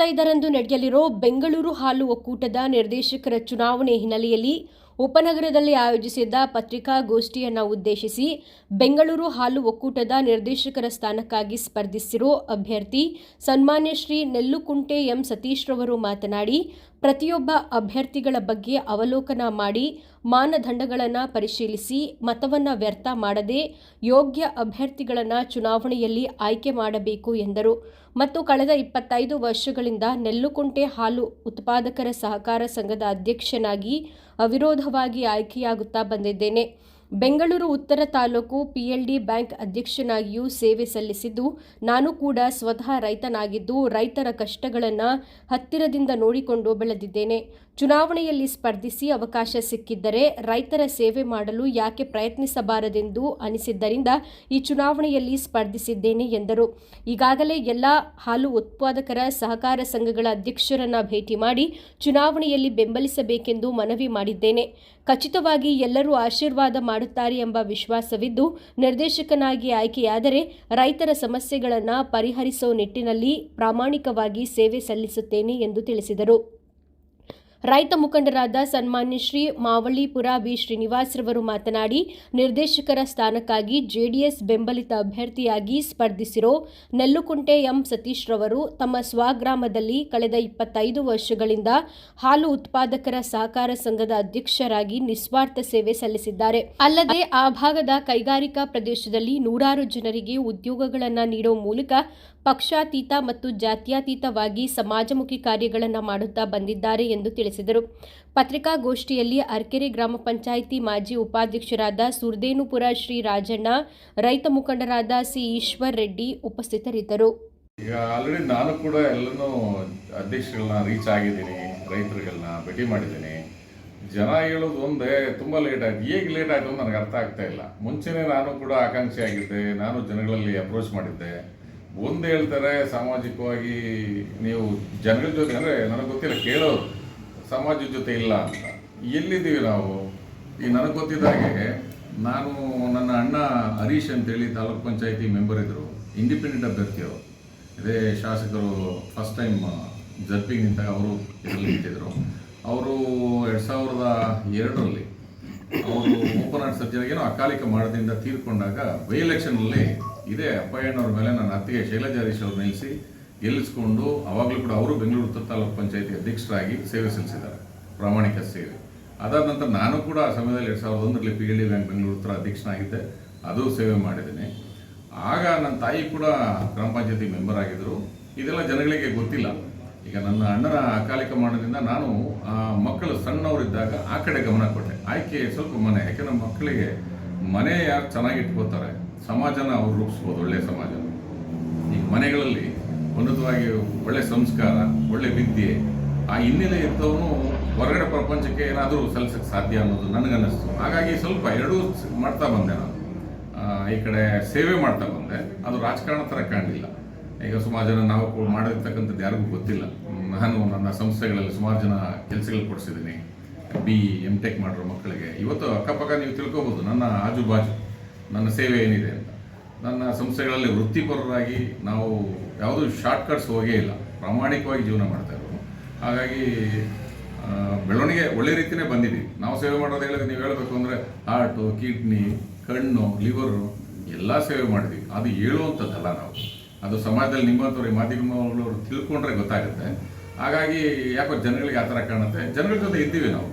ಇಪ್ಪತ್ತೈದರಂದು ನಡೆಯಲಿರೋ ಬೆಂಗಳೂರು ಹಾಲು ಒಕ್ಕೂಟದ ನಿರ್ದೇಶಕರ ಚುನಾವಣೆ ಹಿನ್ನೆಲೆಯಲ್ಲಿ ಉಪನಗರದಲ್ಲಿ ಆಯೋಜಿಸಿದ್ದ ಪತ್ರಿಕಾಗೋಷ್ಠಿಯನ್ನು ಉದ್ದೇಶಿಸಿ ಬೆಂಗಳೂರು ಹಾಲು ಒಕ್ಕೂಟದ ನಿರ್ದೇಶಕರ ಸ್ಥಾನಕ್ಕಾಗಿ ಸ್ಪರ್ಧಿಸಿರೋ ಅಭ್ಯರ್ಥಿ ಸನ್ಮಾನ್ಯ ಶ್ರೀ ನೆಲ್ಲುಕುಂಟೆ ಎಂ ಸತೀಶ್ರವರು ಮಾತನಾಡಿ ಪ್ರತಿಯೊಬ್ಬ ಅಭ್ಯರ್ಥಿಗಳ ಬಗ್ಗೆ ಅವಲೋಕನ ಮಾಡಿ ಮಾನದಂಡಗಳನ್ನು ಪರಿಶೀಲಿಸಿ ಮತವನ್ನು ವ್ಯರ್ಥ ಮಾಡದೆ ಯೋಗ್ಯ ಅಭ್ಯರ್ಥಿಗಳನ್ನು ಚುನಾವಣೆಯಲ್ಲಿ ಆಯ್ಕೆ ಮಾಡಬೇಕು ಎಂದರು. ಮತ್ತು ಕಳೆದ ಇಪ್ಪತ್ತೈದು ವರ್ಷಗಳಿಂದ ನೆಲ್ಲುಕುಂಟೆ ಹಾಲು ಉತ್ಪಾದಕರ ಸಹಕಾರ ಸಂಘದ ಅಧ್ಯಕ್ಷನಾಗಿ ಅವಿರೋಧವಾಗಿ ಆಯ್ಕೆಯಾಗುತ್ತಾ ಬಂದಿದ್ದೇನೆ. ಬೆಂಗಳೂರು ಉತ್ತರ ತಾಲೂಕು ಪಿಎಲ್ಡಿ ಬ್ಯಾಂಕ್ ಅಧ್ಯಕ್ಷನಾಗಿಯೂ ಸೇವೆ ಸಲ್ಲಿಸಿದ್ದು, ನಾನು ಕೂಡ ಸ್ವತಃ ರೈತನಾಗಿದ್ದು, ರೈತರ ಕಷ್ಟಗಳನ್ನು ಹತ್ತಿರದಿಂದ ನೋಡಿಕೊಂಡು ಬೆಳೆದಿದ್ದೇನೆ. ಚುನಾವಣೆಯಲ್ಲಿ ಸ್ಪರ್ಧಿಸಿ ಅವಕಾಶ ಸಿಕ್ಕಿದ್ದರೆ ರೈತರ ಸೇವೆ ಮಾಡಲು ಯಾಕೆ ಪ್ರಯತ್ನಿಸಬಾರದೆಂದು ಅನಿಸಿದ್ದರಿಂದ ಈ ಚುನಾವಣೆಯಲ್ಲಿ ಸ್ಪರ್ಧಿಸಿದ್ದೇನೆ ಎಂದರು. ಈಗಾಗಲೇ ಎಲ್ಲ ಹಾಲು ಉತ್ಪಾದಕರ ಸಹಕಾರ ಸಂಘಗಳ ಅಧ್ಯಕ್ಷರನ್ನ ಭೇಟಿ ಮಾಡಿ ಚುನಾವಣೆಯಲ್ಲಿ ಬೆಂಬಲಿಸಬೇಕೆಂದು ಮನವಿ ಮಾಡಿದ್ದೇನೆ. ಖಚಿತವಾಗಿ ಎಲ್ಲರೂ ಆಶೀರ್ವಾದ ಮಾಡುತ್ತಾರೆ ಎಂಬ ವಿಶ್ವಾಸವಿದ್ದು, ನಿರ್ದೇಶಕನಾಗಿ ಆಯ್ಕೆಯಾದರೆ ರೈತರ ಸಮಸ್ಯೆಗಳನ್ನು ಪರಿಹರಿಸುವ ನಿಟ್ಟಿನಲ್ಲಿ ಪ್ರಾಮಾಣಿಕವಾಗಿ ಸೇವೆ ಸಲ್ಲಿಸುತ್ತೇನೆ ಎಂದು ತಿಳಿಸಿದರು. ರೈತ ಮುಖಂಡರಾದ ಸನ್ಮಾನ್ಯ ಶ್ರೀ ಮಾವಳ್ಳಿಪುರ ಬಿ. ಶ್ರೀನಿವಾಸ್ರವರು ಮಾತನಾಡಿ, ನಿರ್ದೇಶಕರ ಸ್ಥಾನಕ್ಕಾಗಿ ಜೆಡಿಎಸ್ ಬೆಂಬಲಿತ ಅಭ್ಯರ್ಥಿಯಾಗಿ ಸ್ಪರ್ಧಿಸಿರೋ ನೆಲ್ಲುಕುಂಟೆ ಎಂ. ಸತೀಶ್ ರವರು ತಮ್ಮ ಸ್ವಗ್ರಾಮದಲ್ಲಿ ಕಳೆದ ಇಪ್ಪತ್ತೈದು ವರ್ಷಗಳಿಂದ ಹಾಲು ಉತ್ಪಾದಕರ ಸಹಕಾರ ಸಂಘದ ಅಧ್ಯಕ್ಷರಾಗಿ ನಿಸ್ವಾರ್ಥ ಸೇವೆ ಸಲ್ಲಿಸಿದ್ದಾರೆ. ಅಲ್ಲದೆ, ಆ ಭಾಗದ ಕೈಗಾರಿಕಾ ಪ್ರದೇಶದಲ್ಲಿ ನೂರಾರು ಜನರಿಗೆ ಉದ್ಯೋಗಗಳನ್ನು ನೀಡುವ ಮೂಲಕ ಪಕ್ಷಾತೀತ ಮತ್ತು ಜಾತ್ಯತೀತವಾಗಿ ಸಮಾಜಮುಖಿ ಕಾರ್ಯಗಳನ್ನು ಮಾಡುತ್ತಾ ಬಂದಿದ್ದಾರೆ ಎಂದು ತಿಳಿಸಿದರು. ಪತ್ರಿಕಾಗೋಷ್ಠಿಯಲ್ಲಿ ಅರ್ಕೆರೆ ಗ್ರಾಮ ಪಂಚಾಯಿತಿ ಮಾಜಿ ಉಪಾಧ್ಯಕ್ಷರಾದ ಸುರ್ದೇನುಪುರ ಶ್ರೀ ರಾಜಣ್ಣ ರೈತ ಮುಖಂಡರಾದ ಸಿ ಈಶ್ವರ್ ರೆಡ್ಡಿ ಉಪಸ್ಥಿತರಿದ್ದರು. ಈಗ ಆಲ್ರೆಡಿ ನಾನು ಕೂಡ ಎಲ್ಲನೂ ಅಧ್ಯಕ್ಷಗಳನ್ನ ರೀಚ್ ಆಗಿದ್ದೀನಿ ರೈತರುಗಳನ್ನ ಭೇಟಿ ಮಾಡಿದ್ದೀನಿ. ಜನ ಹೇಳೋದು ಒಂದೇ, ತುಂಬ ಲೇಟ್ ಆಯ್ತು. ಈಗ ಲೇಟ್ ಆಯಿತು ನನಗೆ ಅರ್ಥ ಆಗ್ತಾ ಇಲ್ಲ. ಮುಂಚೆನೇ ನಾನು ಕೂಡ ಆಕಾಂಕ್ಷಿ ಆಗಿದ್ದೆ, ನಾನು ಜನಗಳಲ್ಲಿ ಅಪ್ರೋಚ್ ಮಾಡಿದ್ದೆ. ಒಂದು ಹೇಳ್ತಾರೆ, ಸಾಮಾಜಿಕವಾಗಿ ನೀವು ಜನಗಳ ಜೊತೆ, ಅಂದರೆ ನನಗೆ ಗೊತ್ತಿಲ್ಲ, ಕೇಳೋರು. ಸಮಾಜದ ಜೊತೆ ಇಲ್ಲ ಅಂತ. ಎಲ್ಲಿದ್ದೀವಿ ನಾವು? ಈ ನನಗೆ ಗೊತ್ತಿದ್ದ ಹಾಗೆ ನಾನು ನನ್ನ ಅಣ್ಣ ಹರೀಶ್ ಅಂತೇಳಿ ತಾಲೂಕ್ ಪಂಚಾಯತಿ ಮೆಂಬರ್ ಇದ್ದರು ಇಂಡಿಪೆಂಡೆಂಟ್ ಅಭ್ಯರ್ಥಿಯವರು ಇದೇ ಶಾಸಕರು ಫಸ್ಟ್ ಟೈಮ್ ಜರ್ಪಿಗೆ ನಿಂತಾಗ ಅವರು ಇದರಲ್ಲಿ ನಿಂತಿದ್ದರು ಅವರು ಎರಡು ಸಾವಿರದ ಎರಡರಲ್ಲಿ ಅವರು ಓಪನ್ ಏನೋ ಅಕಾಲಿಕ ಮರಣದಿಂದ ತೀರ್ಕೊಂಡಾಗ ಬೈ ಎಲೆಕ್ಷನ್ನಲ್ಲಿ ಇದೇ ಅಪ್ಪಯ್ಯನವ್ರ ಮೇಲೆ ನನ್ನ ಅತ್ತಿಗೆ ಶೈಲಜಾ ಹರೀಶ್ ಅವ್ರು ನಿಲ್ಲಿಸಿ ಗೆಲ್ಲಿಸ್ಕೊಂಡು ಅವಾಗಲೂ ಕೂಡ ಅವರು ಬೆಂಗಳೂರು ಉತ್ತರ ತಾಲೂಕು ಪಂಚಾಯತಿ ಅಧ್ಯಕ್ಷರಾಗಿ ಸೇವೆ ಸಲ್ಲಿಸಿದ್ದಾರೆ, ಪ್ರಾಮಾಣಿಕ ಸೇವೆ. ಅದಾದ ನಂತರ ನಾನು ಕೂಡ ಆ ಸಮಯದಲ್ಲಿ ಎರಡು ಸಾವಿರದ ಒಂದರಲ್ಲಿ P L D bank Bengaluru ಉತ್ತರ ಅಧ್ಯಕ್ಷನಾಗಿದ್ದೆ, ಅದು ಸೇವೆ ಮಾಡಿದ್ದೀನಿ. ಆಗ ನನ್ನ ತಾಯಿ ಕೂಡ ಗ್ರಾಮ ಪಂಚಾಯತಿ ಮೆಂಬರ್ ಆಗಿದ್ದರು. ಇದೆಲ್ಲ ಜನಗಳಿಗೆ ಗೊತ್ತಿಲ್ಲ. ಈಗ ನನ್ನ ಅಣ್ಣನ ಅಕಾಲಿಕ ಮಾಡೋದ್ರಿಂದ ನಾನು ಮಕ್ಕಳು ಸಣ್ಣವರಿದ್ದಾಗ ಆ ಕಡೆ ಗಮನ ಕೊಟ್ಟೆ. ಆಯ್ಕೆ ಸ್ವಲ್ಪ ಮನೆ, ಯಾಕೆಂದರೆ ಮಕ್ಕಳಿಗೆ ಮನೆ ಯಾರು ಚೆನ್ನಾಗಿ ಇಟ್ಕೋತಾರೆ ಸಮಾಜನ ಅವ್ರು ರೂಪಿಸ್ಬೋದು ಒಳ್ಳೆಯ ಸಮಾಜ ಈಗ ಮನೆಗಳಲ್ಲಿ ಉನ್ನತವಾಗಿ ಒಳ್ಳೆ ಸಂಸ್ಕಾರ, ಒಳ್ಳೆ ವಿದ್ಯೆ, ಆ ಹಿನ್ನೆಲೆ ಇದ್ದವನು ಹೊರಗಡೆ ಪ್ರಪಂಚಕ್ಕೆ ಏನಾದರೂ ಸಲ್ಲಿಸಕ್ಕೆ ಸಾಧ್ಯ ಅನ್ನೋದು ನನಗನ್ನಿಸ್ತು. ಹಾಗಾಗಿ ಸ್ವಲ್ಪ ಎರಡೂ ಮಾಡ್ತಾ ಬಂದೆ ನಾನು. ಈ ಕಡೆ ಸೇವೆ ಮಾಡ್ತಾ ಬಂದೆ. ಅದು ರಾಜಕಾರಣ ಥರ ಕಾಣಲಿಲ್ಲ. ಈಗ ಸುಮಾರು ಜನ ನಾವು ಮಾಡಿರ್ತಕ್ಕಂಥದ್ದು ಯಾರಿಗೂ ಗೊತ್ತಿಲ್ಲ. ನಾನು ನನ್ನ ಸಂಸ್ಥೆಗಳಲ್ಲಿ ಸುಮಾರು ಜನ ಕೆಲಸಗಳು ಕೊಡಿಸಿದ್ದೀನಿ. ಬಿ ಎಂ ಟೆಕ್ ಮಾಡಿರೋ ಮಕ್ಕಳಿಗೆ. ಇವತ್ತು ಅಕ್ಕಪಕ್ಕ ನೀವು ತಿಳ್ಕೊಬೋದು, ನನ್ನ ಆಜು ಬಾಜು ನನ್ನ ಸೇವೆ ಏನಿದೆ ಅಂತ. ನನ್ನ ಸಂಸ್ಥೆಗಳಲ್ಲಿ ವೃತ್ತಿಪರರಾಗಿ ನಾವು ಯಾವುದೂ ಶಾರ್ಟ್ಕಟ್ಸ್ ಹೋಗೇ ಇಲ್ಲ. ಪ್ರಾಮಾಣಿಕವಾಗಿ ಜೀವನ ಮಾಡ್ತಾ ಹಾಗಾಗಿ ಬೆಳವಣಿಗೆ ಒಳ್ಳೆ ರೀತಿಯೇ ಬಂದಿದ್ದೀವಿ ನಾವು ಸೇವೆ ಮಾಡೋದು ಹೇಳಿದ್ರೆ ನೀವು ಹೇಳಬೇಕು ಅಂದರೆ ಹಾರ್ಟು ಕಿಡ್ನಿ ಕಣ್ಣು ಲಿವರು ಎಲ್ಲ ಸೇವೆ ಮಾಡಿದ್ವಿ. ಅದು ಹೇಳುವಂಥದ್ದಲ್ಲ ನಾವು. ಅದು ಸಮಾಜದಲ್ಲಿ ನಿಮ್ಮಂಥವ್ರಿಗೆ ಮಾಧ್ಯಮಗಳವರು ತಿಳ್ಕೊಂಡ್ರೆ ಗೊತ್ತಾಗುತ್ತೆ. ಹಾಗಾಗಿ ಯಾಕೋ ಜನಗಳಿಗೆ ಆ ಥರ ಕಾಣುತ್ತೆ. ಜನಗಳ ಜೊತೆ ಇದ್ದೀವಿ ನಾವು.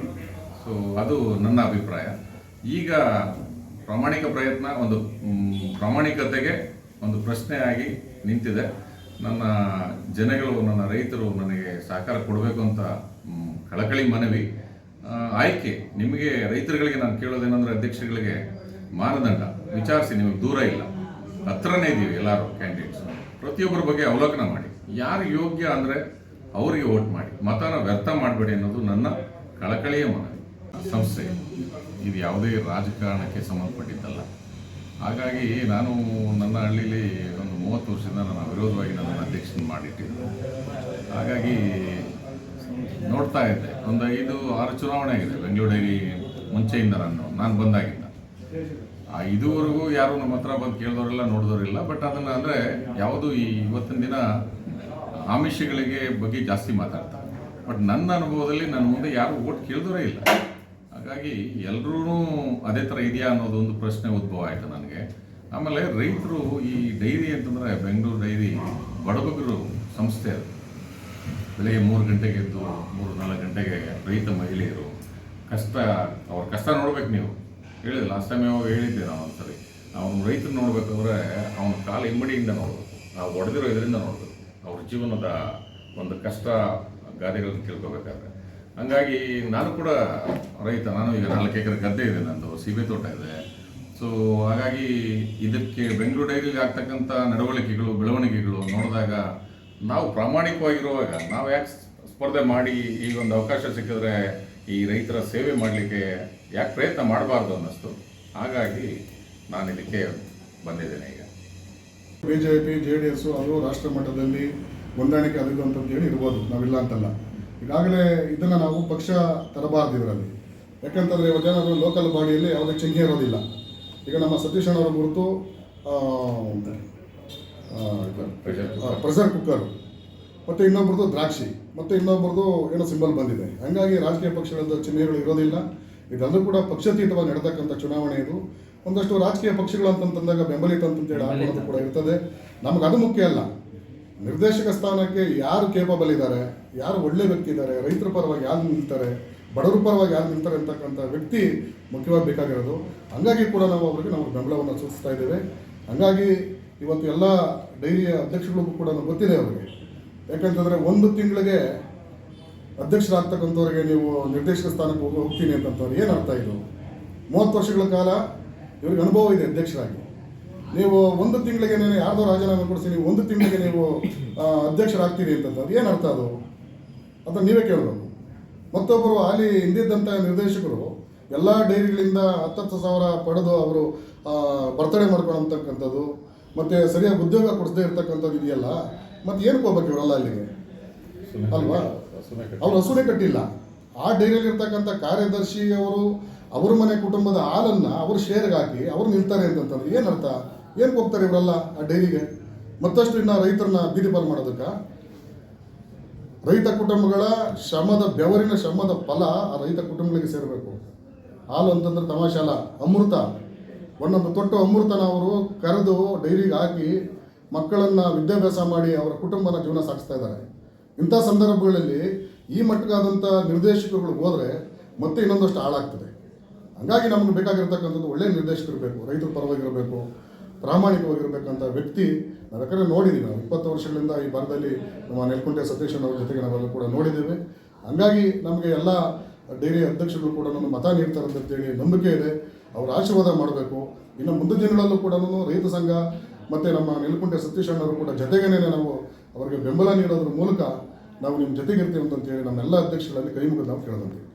ಸೊ ಅದು ನನ್ನ ಅಭಿಪ್ರಾಯ. ಈಗ ಪ್ರಾಮಾಣಿಕ ಪ್ರಯತ್ನ ಒಂದು ಪ್ರಾಮಾಣಿಕತೆಗೆ ಒಂದು ಪ್ರಶ್ನೆಯಾಗಿ ನಿಂತಿದೆ. ನನ್ನ ಜನಗಳು ನನ್ನ ರೈತರು ನನಗೆ ಸಹಕಾರ ಕೊಡಬೇಕು ಅಂತ ಕಳಕಳಿ ಮನವಿ. ಆಯ್ಕೆ. ನಿಮಗೆ ರೈತರುಗಳಿಗೆ ನಾನು ಕೇಳೋದೇನಂದ್ರೆ ಅಧ್ಯಕ್ಷಗಳಿಗೆ ಮಾನದಂಡ. ವಿಚಾರಿಸಿ, ನಿಮಗೆ ದೂರ ಇಲ್ಲ. ಹತ್ರನೇ ಇದ್ದೀವಿ ಎಲ್ಲರೂ ಕ್ಯಾಂಡಿಡೇಟ್ಸ್ ಪ್ರತಿಯೊಬ್ಬರ ಬಗ್ಗೆ ಅವಲೋಕನ ಮಾಡಿ. ಯಾರು ಯೋಗ್ಯ ಅಂದರೆ ಅವರಿಗೆ ವೋಟ್ ಮಾಡಿ. ಮತನ ವ್ಯರ್ಥ ಮಾಡಬೇಡಿ ಅನ್ನೋದು ನನ್ನ ಕಳಕಳಿಯ ಮನವಿ. ಸಂಸ್ಥೆ. ಇದು ಯಾವುದೇ ರಾಜಕಾರಣಕ್ಕೆ ಸಂಬಂಧಪಟ್ಟಿದ್ದಲ್ಲ. ಹಾಗಾಗಿ ನಾನು ನನ್ನ ಹಳ್ಳಿಲಿ ಒಂದು ಮೂವತ್ತು ವರ್ಷದಿಂದ ನಾನು ವಿರೋಧವಾಗಿ ನನ್ನ ಅಧ್ಯಕ್ಷನ ಮಾಡಿಟ್ಟಿದ್ದೆ ಹಾಗಾಗಿ ನೋಡ್ತಾ ಇದ್ದೆ. ಒಂದು ಐದು, ಆರು ಚುನಾವಣೆ ಆಗಿದೆ. ಬೆಂಗಳೂರು ಡೈರಿ ಮುಂಚೆಯಿಂದ ನಾನು ನಾನು ಬಂದಾಗಿದ್ದ ಆ ಇದುವರೆಗೂ ಯಾರು ನಮ್ಮ ಹತ್ರ ಬಂದು ಕೇಳಿದವರೆಲ್ಲ ನೋಡಿದವರಿಲ್ಲ. ಬಟ್ ಅದನ್ನು ಅಂದರೆ ಯಾವುದು ಈ ಇವತ್ತಿನ ದಿನ ಆಮಿಷಗಳಿಗೆ ಬಗ್ಗೆ ಜಾಸ್ತಿ ಮಾತಾಡ್ತಾರೆ. ಬಟ್ ನನ್ನ ಅನುಭವದಲ್ಲಿ ನನ್ನ ಮುಂದೆ ಯಾರು ಓಟ್ ಕೇಳಿದವರೇ ಇಲ್ಲ. ಹಾಗಾಗಿ ಎಲ್ಲರೂ ಅದೇ ಥರ ಇದೆಯಾ ಅನ್ನೋದು ಒಂದು ಪ್ರಶ್ನೆ ಉದ್ಭವ ಆಯಿತು ನನಗೆ. ಆಮೇಲೆ ರೈತರು ಈ ಡೈರಿ ಅಂತಂದರೆ ಬೆಂಗಳೂರು ಡೈರಿ, ಬಡಬಗರು ಸಂಸ್ಥೆ ಅದು. ಬೆಳಗ್ಗೆ ಮೂರು ಗಂಟೆಗೆ ಎದ್ದು ಮೂರು ನಾಲ್ಕು ಗಂಟೆಗೆ ರೈತ ಮಹಿಳೆಯರು, ಕಷ್ಟ, ಅವ್ರ ಕಷ್ಟ ನೋಡ್ಬೇಕು ನೀವು. ಹೇಳಿದೆ ಲಾಸ್ಟ್ ಟೈಮ್ ಯಾವಾಗ ಹೇಳಿದ್ದೆ ನಾನು ಒಂದ್ಸರಿ. ಅವನು ರೈತರು ನೋಡ್ಬೇಕಂದ್ರೆ ಅವನ ಕಾಲ ಇಮ್ಮಡಿಯಿಂದ ನೋಡ್ಬೇಕು. ನಾವು ಹೊಡೆದಿರೋ ಇದರಿಂದ ನೋಡ್ಬೇಕು. ಅವ್ರ ಜೀವನದ ಒಂದು ಕಷ್ಟ ಗಾದೆಗಳನ್ನು ತಿಳ್ಕೊಬೇಕಾದ್ರೆ. ಹಂಗಾಗಿ ನಾನು ಕೂಡ ರೈತ, ನಾನು ಈಗ ನಾಲ್ಕು ಎಕರೆ ಗದ್ದೆ ಇದೆ, ನಂದು ಸೀಬೆ ತೋಟ ಇದೆ. ಸೊ ಹಾಗಾಗಿ ಇದಕ್ಕೆ ಬೆಂಗಳೂರು ಡೈರಿಲಿ ಆಗ್ತಕ್ಕಂಥ ನಡವಳಿಕೆಗಳು, ಬೆಳವಣಿಗೆಗಳು ನೋಡಿದಾಗ ನಾವು ಪ್ರಾಮಾಣಿಕವಾಗಿರುವಾಗ, ನಾವು ಯಾಕೆ ಸ್ಪರ್ಧೆ ಮಾಡಿ ಈ ಒಂದು ಅವಕಾಶ ಸಿಕ್ಕಿದ್ರೆ ಈ ರೈತರ ಸೇವೆ ಮಾಡಲಿಕ್ಕೆ ಯಾಕೆ ಪ್ರಯತ್ನ ಮಾಡಬಾರ್ದು ಅನ್ನಿಸ್ತು ಹಾಗಾಗಿ ನಾನು ಇದಕ್ಕೆ ಬಂದಿದ್ದೇನೆ ಈಗ. B J P J D S ಅದು ರಾಷ್ಟ್ರ ಮಟ್ಟದಲ್ಲಿ ಹೊಂದಾಣಿಕೆ ಆಗಿದ್ದು ಅಂತ ಹೇಳಿ ಇರ್ಬೋದು, ನಾವಿಲ್ಲ ಅಂತಲ್ಲ. ಈಗಾಗಲೇ ಇದನ್ನು ನಾವು ಪಕ್ಷ ತರಬಾರ್ದು ಇದರಲ್ಲಿ. ಯಾಕಂತಂದರೆ ಇವತ್ತೇನಾದರೂ ಲೋಕಲ್ ಬಾಡಿಯಲ್ಲಿ ಯಾವುದೇ ಚಿಹ್ನೆ ಇರೋದಿಲ್ಲ. ಈಗ ನಮ್ಮ ಸತೀಶ್ ಅಣ್ಣವರ ಕುರಿತು. ಪ್ರೆಷರ್ ಕುಕ್ಕರ್ ಮತ್ತು ಇನ್ನೊಬ್ರದ್ದು ದ್ರಾಕ್ಷಿ. ಮತ್ತು ಇನ್ನೊಬ್ರದ್ದು ಏನೋ ಸಿಂಬಲ್ ಬಂದಿದೆ. ಹಾಗಾಗಿ ರಾಜಕೀಯ ಪಕ್ಷಗಳಿಂದ ಚಿಹ್ನೆಗಳು ಇರೋದಿಲ್ಲ. ಇದೆಲ್ಲರೂ ಕೂಡ ಪಕ್ಷಾತೀತವಾಗಿ ನಡೆತಕ್ಕಂಥ ಚುನಾವಣೆ ಇದು. ಒಂದಷ್ಟು ರಾಜಕೀಯ ಪಕ್ಷಗಳು ಅಂತಂತಂದಾಗ ಬೆಂಬಲಿತ ಅಂತಂತೇಳಿ ಆಗೋದು ಕೂಡ ಇರ್ತದೆ. ನಮ್ಗೆ ಅದು ಮುಖ್ಯ ಅಲ್ಲ. ನಿರ್ದೇಶಕ ಸ್ಥಾನಕ್ಕೆ ಯಾರು ಕೇಪಬಲ್ ಇದ್ದಾರೆ, ಯಾರು ಒಳ್ಳೆ ವ್ಯಕ್ತಿ ಇದ್ದಾರೆ, ರೈತರ ಪರವಾಗಿ ಯಾರು ನಿಲ್ತಾರೆ, ಬಡವರ ಪರವಾಗಿ ಯಾರು ನಿಲ್ತಾರೆ ಅಂತಕ್ಕಂಥ ವ್ಯಕ್ತಿ ಮುಖ್ಯವಾಗಿ ಬೇಕಾಗಿರೋದು. ಹಂಗಾಗಿ ಕೂಡ ನಾವು ಅವರಿಗೆ ನಾವು ಬೆಂಬಲವನ್ನು ಸೂಚಿಸ್ತಾ ಇದ್ದೇವೆ. ಹಂಗಾಗಿ ಇವತ್ತು ಎಲ್ಲ ಡೈರಿಯ ಅಧ್ಯಕ್ಷಗಳಿಗೂ ಕೂಡ ಗೊತ್ತಿದೆ ಅವರಿಗೆ. ಯಾಕಂತಂದರೆ ಒಂದು ತಿಂಗಳಿಗೆ ಅಧ್ಯಕ್ಷರಾಗ್ತಕ್ಕಂಥವ್ರಿಗೆ ನೀವು ನಿರ್ದೇಶಕ ಸ್ಥಾನಕ್ಕೆ ಹೋಗಿ ಹೋಗ್ತೀನಿ ಅಂತಂತವ್ರು ಏನು ಅರ್ಥ ಇದು? ಮೂವತ್ತು ವರ್ಷಗಳ ಕಾಲ ಇವ್ರಿಗೆ ಅನುಭವ ಇದೆ ಅಧ್ಯಕ್ಷರಾಗಿ. ನೀವು ಒಂದು ತಿಂಗಳಿಗೆ ನೀವು ಯಾರ್ದೋ ರಾಜೀನಾಮೆ ಕೊಡಿಸಿ ನೀವು ಒಂದು ತಿಂಗಳಿಗೆ ನೀವು ಅಧ್ಯಕ್ಷರಾಗ್ತೀರಿ ಅಧ್ಯಕ್ಷರಾಗ್ತೀರಿ ಅದು ಏನು ಅರ್ಥ ಅದು? ಅಂತ ನೀವೇ ಕೇಳಬೇಕು. ಮತ್ತೊಬ್ಬರು ಅಲ್ಲಿ ಹಿಂದಿದ್ದಂಥ ನಿರ್ದೇಶಕರು ಎಲ್ಲ ಡೈರಿಗಳಿಂದ ಹತ್ತತ್ತು ಸಾವಿರ ಪಡೆದು ಅವರು ಬರ್ತಡೆ ಮಾಡ್ಕೊಳ್ಳೋಂತಕ್ಕಂಥದ್ದು ಮತ್ತು ಸರಿಯಾಗಿ ಉದ್ಯೋಗ ಕೊಡಿಸದೇ ಇರ್ತಕ್ಕಂಥದ್ದು ಇದೆಯಲ್ಲ ಮತ್ತು ಏನು ಹೋಗ್ಬೇಕು ಇವರೆಲ್ಲ ಅಲ್ಲಿಗೆ? ಅಲ್ವಾ? ಅವ್ರು ಹಸುನೆ ಕಟ್ಟಿಲ್ಲ. ಆ ಡೈರಿಯಲ್ಲಿ ಇರ್ತಕ್ಕಂಥ ಕಾರ್ಯದರ್ಶಿ ಅವರು ಅವ್ರ ಮನೆ ಕುಟುಂಬದ ಹಾಲನ್ನು ಅವರು ಶೇರ್ಗೆ ಹಾಕಿ ಅವ್ರು ನಿಲ್ತಾರೆ ಅಂತಂತಂದ್ರೆ ಏನರ್ಥ ಏನಕ್ಕೆ ಹೋಗ್ತಾರೆ ಇವರೆಲ್ಲ ಆ ಡೈರಿಗೆ? ಮತ್ತಷ್ಟು ಇನ್ನು ರೈತರನ್ನ ಬೀದಿ ಪಾಲು ಮಾಡೋದಕ್ಕೆ? ರೈತ ಕುಟುಂಬಗಳ ಶ್ರಮದ, ಬೆವರಿನ ಶ್ರಮದ ಫಲ ಆ ರೈತ ಕುಟುಂಬಗಳಿಗೆ ಸೇರಬೇಕು. ಹಾಲು ಅಂತಂದ್ರೆ ತಮಾಷಾಲ ಅಮೃತ. ಒಂದೊಂದು ತೊಟ್ಟು ಅಮೃತನ ಅವರು ಕರೆದು ಡೈರಿಗೆ ಹಾಕಿ ಮಕ್ಕಳನ್ನು ವಿದ್ಯಾಭ್ಯಾಸ ಮಾಡಿ ಅವರ ಕುಟುಂಬನ ಜೀವನ ಸಾಗಿಸ್ತಾ ಇದ್ದಾರೆ. ಇಂಥ ಸಂದರ್ಭಗಳಲ್ಲಿ ಈ ಮಟ್ಟಗಾದಂಥ ನಿರ್ದೇಶಕರುಗಳು ಹೋದರೆ ಮತ್ತೆ ಇನ್ನೊಂದಷ್ಟು ಹಾಳಾಗ್ತದೆ. ಹಂಗಾಗಿ ನಮಗೆ ಬೇಕಾಗಿರ್ತಕ್ಕಂಥದ್ದು ಒಳ್ಳೆಯ ನಿರ್ದೇಶಕರು ಬೇಕು, ರೈತರ ಪರವಾಗಿರಬೇಕು. ಪ್ರಾಮಾಣಿಕವಾಗಿರ್ಬೇಕಂತ ವ್ಯಕ್ತಿ ಯಾಕಂದರೆ ನೋಡಿದ್ದೀವಿ ನಾವು ಇಪ್ಪತ್ತು ವರ್ಷಗಳಿಂದ ಈ ಭಾಗದಲ್ಲಿ ನಮ್ಮ ನೆಲ್ಕುಂಟೆ ಸತೀಶನ್ ಜೊತೆಗೆ ನಾವೆಲ್ಲ ಕೂಡ ನೋಡಿದ್ದೇವೆ ಹಂಗಾಗಿ ನಮಗೆ ಎಲ್ಲ ಡೈರಿ ಅಧ್ಯಕ್ಷರು ಕೂಡ ನಮ್ಮ ಮತ ನೀಡ್ತಾರೆ ಅಂತೇಳಿ ನಂಬಿಕೆ ಇದೆ. ಅವರ ಆಶೀರ್ವಾದ ಮಾಡಬೇಕು. ಇನ್ನು ಮುಂದಿನ ದಿನಗಳಲ್ಲೂ ಕೂಡ ರೈತ ಸಂಘ ಮತ್ತು ನಮ್ಮ ನೆಲಕುಂಟೆ ಸತೀಶ್ ಅಣ್ಣವರು ಕೂಡ ಜೊತೆಗೇನೆ ನಾವು ಅವರಿಗೆ ಬೆಂಬಲ ನೀಡೋದ್ರ ಮೂಲಕ ನಾವು ನಿಮ್ಮ ಜೊತೆಗಿರ್ತೀವಿ ಅಂತಂತೇಳಿ ನಮ್ಮೆಲ್ಲ ಅಧ್ಯಕ್ಷರಲ್ಲಿ ಕೈ ಮುಗಿದು ನಾವು ಕೇಳೋದಂತೀವಿ